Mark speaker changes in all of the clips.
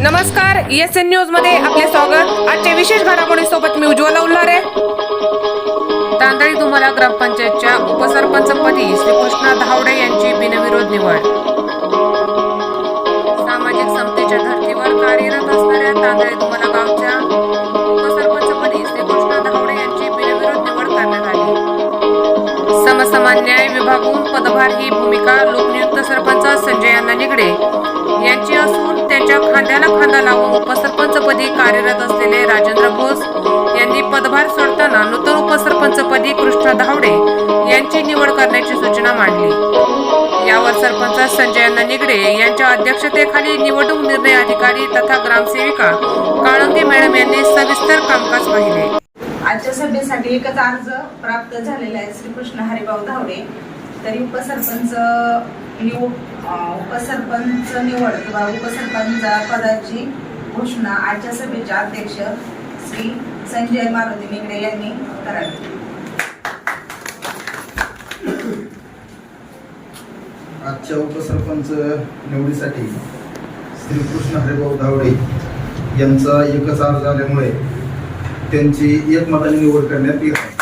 Speaker 1: नमस्कार S N न्यूजमध्ये आपले स्वागत. आजच्या विशेष घडामोडी सोबत मी उज्ज्वला उल्हारे. तांदळी तुम्हाला ग्रामपंचायतच्या उपसरपंचपदी श्रीकृष्णा धावडे यांची बिनविरोध निवड. सामाजिक समतेच्या धर्तीवर कार्यरत असणाऱ्या तांदळी तुम्हाला गावच्या उपसरपंचपदी श्रीकृष्णा धावडे यांची बिनविरोध निवड करण्यात आली. समसमान न्याय विभागून पदभार ही भूमिका लोकनियुक्त सरपंच संजय अण्णा निगडे यांची असून त्यांच्या खांद्याला खांदा लावून उपसरपंचपदी कार्यरत असलेले राजेंद्र घोष यांनी पदभार सोडताना नूतन उपसरपंचपदी कृष्णा धावडे यांची निवड करण्याची सूचना मांडली. यावर सरपंच संजय निगडे यांच्या अध्यक्षतेखाली निवडणूक निर्णय अधिकारी तथा ग्रामसेविका काळंगे मॅडम यांनी सविस्तर कामकाज पाहिले.
Speaker 2: आजच्या सभेसाठी एकच अर्ज प्राप्त झालेला आहे. श्रीकृष्ण हरिभाऊ धावडे तरी उपसरपंच निव उपसरपंच निवड किंवा उपसरपंच पदाची घोषणा आजच्या सभेचे अध्यक्ष श्री संजय मारुती निगडे यांनी करावी.
Speaker 3: आजच्या उपसरपंच निवडीसाठी श्रीकृष्ण हरिभाऊ धावडे यांचा एकच अर्ज झाल्यामुळे त्यांची एकमताने निवड करण्यात येत आहे.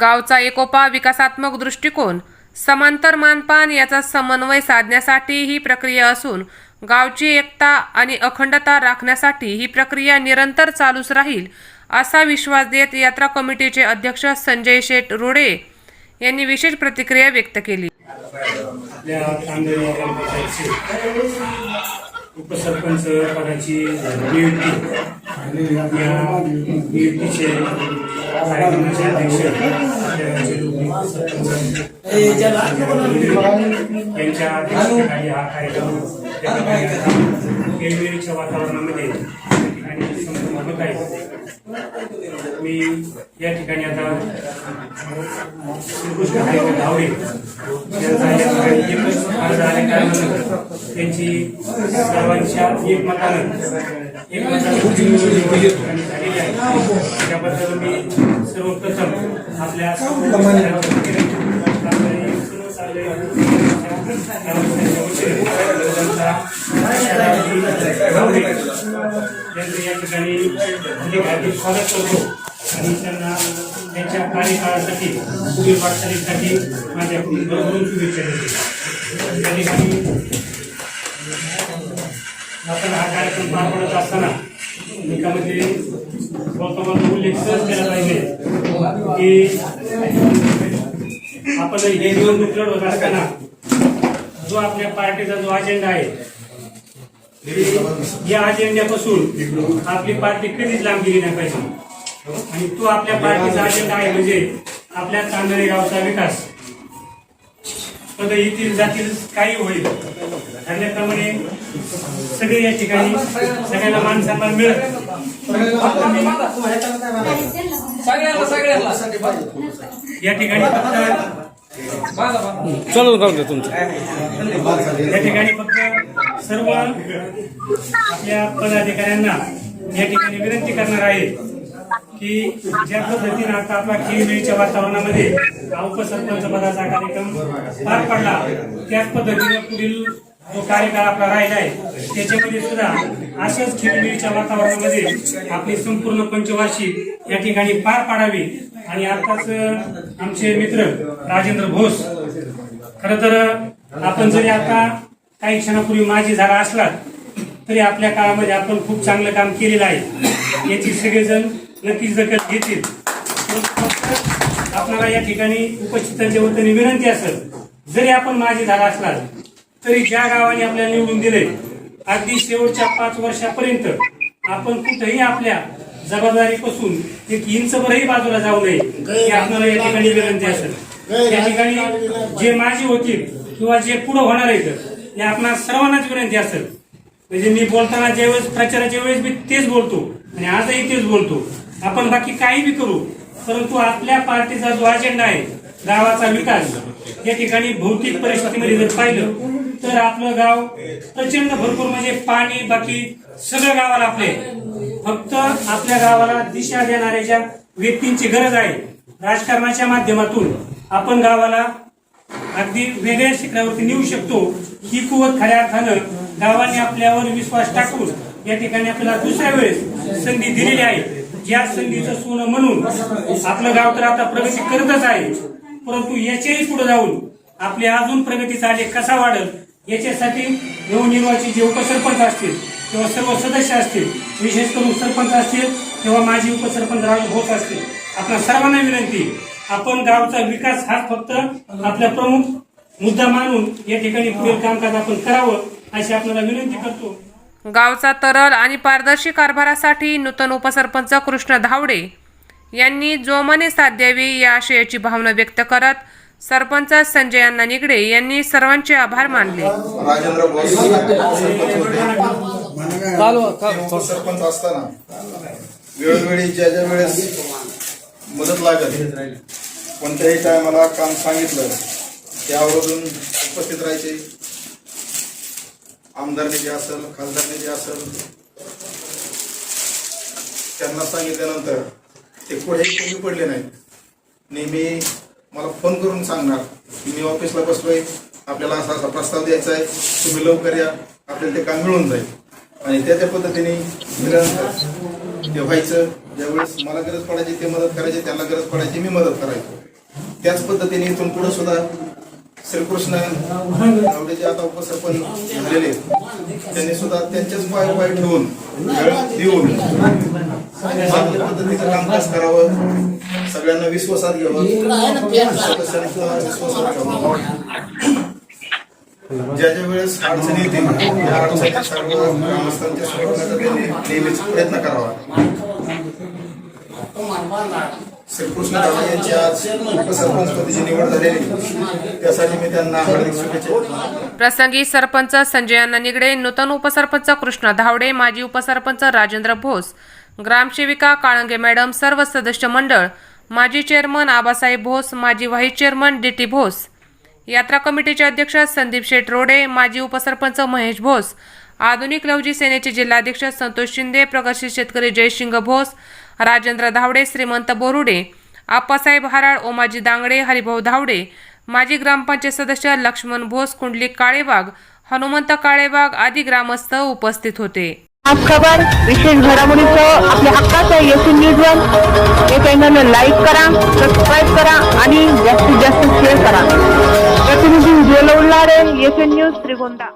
Speaker 1: गावचा एकोपा विकासात्मक दृष्टिकोन समांतर मानपान याचा समन्वय साधण्यासाठी ही प्रक्रिया असून गावची एकता आणि अखंडता राखण्यासाठी ही प्रक्रिया निरंतर चालूच राहील असा विश्वास देत यात्रा कमिटीचे अध्यक्ष संजय शेठ रोडे यांनी विशेष प्रतिक्रिया व्यक्त केली.
Speaker 4: उपसरपंच पदाची नियुक्ती नियुक्तीचे यांच्या अध्यक्षतेखाली हा कार्यक्रम वातावरणामध्ये ठिकाणी संपूर्ण होत आहे मी या ठिकाणी आता श्रीकृष्ण हरिभाऊ धावडे यांचा या ठिकाणी एकच अर्ज आल्या कारणानं त्यांची सर्वांच्या एकमतानं त्याबद्दल मी सर्वप्रथम आपल्या या ठिकाणी अधिक हार्दिक स्वागत करतो आणि त्यांना त्यांच्या कार्यकाळासाठी पुढील वाटचालीसाठी माझ्या भरभरून शुभेच्छा देते त्या ठिकाणी आपण हा कार्यक्रम पार पडत असताना एकामध्ये बोलता. उल्लेख सहज केला पाहिजे की आपण हे निवडणूक लढवत असताना जो आपल्या पार्टीचा जो अजेंडा आहे या अजेंड्यापासून आपली पार्टी कधीच लांब गेली नाही पाहिजे. आणि तो आपल्या पार्टीचा अजेंडा आहे म्हणजे आपल्या चांदणे गावचा विकास. पद येथील जातील काही होईल. ठरल्याप्रमाणे सगळे या ठिकाणी सगळ्यांना मान सन्मान मिळत या ठिकाणी फक्त या ठिकाणी फक्त सर्व आपल्या पदाधिकाऱ्यांना या ठिकाणी विनंती करणार आहे की ज्या पद्धतीनं आता आपला खेळमेळीच्या वातावरणामध्ये उपसरपंच पदाचा कार्यक्रम पार पडला त्याच पद्धतीने पुढील जो कार्यकाळ आपला राहिला आहे त्याच्यामध्ये सुद्धा अशाच खेळमेळीच्या वातावरणामध्ये आपली संपूर्ण पंचवार्षिक या ठिकाणी पार पाडावी. आणि आताच आमचे मित्र राजेंद्र घोष खर तर आपण जरी आता काही क्षणापूर्वी माझी झाला असलात तरी आपल्या काळामध्ये आपण खूप चांगलं काम केलेलं आहे. याची सगळेजण नक्कीच दखल घेतील. आपल्याला या ठिकाणी उपस्थितांच्या वतीने विनंती असेल जरी आपण माझी झाला असला तरी ज्या गावाने आपल्याला निवडून दिले अगदी शेवटच्या पाच वर्षापर्यंत आपण कुठेही आपल्या जबाबदारीपासून एक इंचभरही बाजूला जाऊ नये ही आपल्याला या ठिकाणी विनंती असेल या ठिकाणी जे माझी होतील किंवा जे पुढे होणार आहेत हे आपणा सर्वांनाच विनंती असेल म्हणजे मी बोलताना ज्यावेळेस प्रचाराच्या वेळेस मी तेच बोलतो आणि आजही तेच बोलतो. आपण बाकी काही बी करू परंतु आपल्या पार्टीचा जो अजेंडा आहे गावाचा विकास या ठिकाणी भौतिक परिस्थितीमध्ये जर पाहिलं तर आपलं गाव प्रचंड भरपूर म्हणजे पाणी बाकी सगळं गावाला आपले. फक्त आपल्या गावाला दिशा देणाऱ्या ज्या व्यक्तींची गरज आहे राजकारणाच्या माध्यमातून आपण गावाला अगदी वेगळ्या शिखरावरती नेऊ शकतो. ही कुवत खऱ्या अर्थानं गावाने आपल्यावर विश्वास टाकून या ठिकाणी आपल्याला दुसऱ्या वेळेस संधी दिलेली आहे. या संधीचं सोनं म्हणून आपलं गाव तर आता प्रगती करतच आहे. परंतु याच्याही पुढे जाऊन आपली अजून प्रगतीचा आलेख कसा वाढल याच्यासाठी नवनिर्वाचित जे उपसरपंच असतील किंवा सर्व सदस्य असतील विशेष करून सरपंच असतील किंवा माजी उपसरपंच राहुल होत असतील आपल्या सर्वांना विनंती आपण गावचा विकास हाच फक्त आपला प्रमुख मुद्दा मानून या ठिकाणी पुढील कामकाज आपण करावं अशी आपल्याला विनंती करतो.
Speaker 1: गावचा तरल आणि पारदर्शी कारभारासाठी नूतन उपसरपंच कृष्ण धावडे यांनी जोमाने साथ द्यावी या आशयाची भावना व्यक्त करत सरपंच संजय अण्णा निगडे यांनी सर्वांचे आभार मानले.
Speaker 3: राजेंद्र सरपंच असताना वेळोवेळी ज्या ज्या वेळेस मदत लागत कोणत्याही टायमाला काम सांगितलं त्यावरून उपस्थित राहायचे. आमदारने जे असेल खासदारने जे असेल त्यांना सांगितल्यानंतर ते कुठेही कमी पडले नाहीत. नेहमी मला फोन करून सांगणार. की मी ऑफिसला बसलोय. आपल्याला असा असा प्रस्ताव द्यायचा आहे. तुम्ही लवकर या. आपल्याला ते काम मिळून जाईल. आणि त्या त्या पद्धतीने निरंतर ते व्हायचं. ज्यावेळेस मला गरज पडायची ते मदत करायची त्यांना गरज पडायची मी मदत करायचो. त्याच पद्धतीने इथून पुढे सुद्धा श्रीकृष्ण एवढे जे आता उपसरपंच झालेले आहेत, त्यांनी सुद्धा त्यांचेच पाय पाय ठेवून वेळ देऊन चांगल्या पद्धतीचं कामकाज करावं. सगळ्यांना विश्वासात घ्यावं. सदस्यांनी विश्वासात घ्यावं ज्या ज्या वेळेस अडचणी येतील त्या अडचणी सर्व ग्रामस्थांच्या सोडवण्याचा त्यांनी नेहमीच प्रयत्न करावा. श्रीकृष्ण दादा यांची आज उपसरपंच पदाची निवड झालेली. त्यासाठी मी त्यांना हार्दिक शुभेच्छा
Speaker 1: प्रसंगी सरपंच संजय अण्णा निगडे नूतन उपसरपंच कृष्ण धावडे माजी उपसरपंच राजेंद्र भोस ग्रामसेविका काळंगे मॅडम सर्व सदस्य मंडळ माजी चेअरमन आबासाहेब भोस माजी vice chairman D T Bhos यात्रा कमिटीचे अध्यक्ष संदीप शेठ रोडे माजी उपसरपंच महेश भोस आधुनिक लवजी सेनेचे जिल्हाध्यक्ष संतोष शिंदे प्रगतशील शेतकरी जयसिंग भोस राजेंद्र धावडे श्रीमंत बोरुडे आप्पासाहेब हराळ ओमाजी दांगडे हरिभाऊ धावडे माजी ग्रामपंचायत सदस्य लक्ष्मण भोस कुंडलिक काळेबाग हनुमंत काळेबाग आदी ग्रामस्थ उपस्थित होते.
Speaker 5: आज खबर विशेष घडामोडीचं आपल्या हक्काचं येसी न्यूज वन या चॅनलला लाईक करा सबस्क्राईब करा आणि जास्तीत जास्त शेअर करा. प्रतिनिधी उज्ज्वल उल्हारे एस न्यूज त्रिगोंदा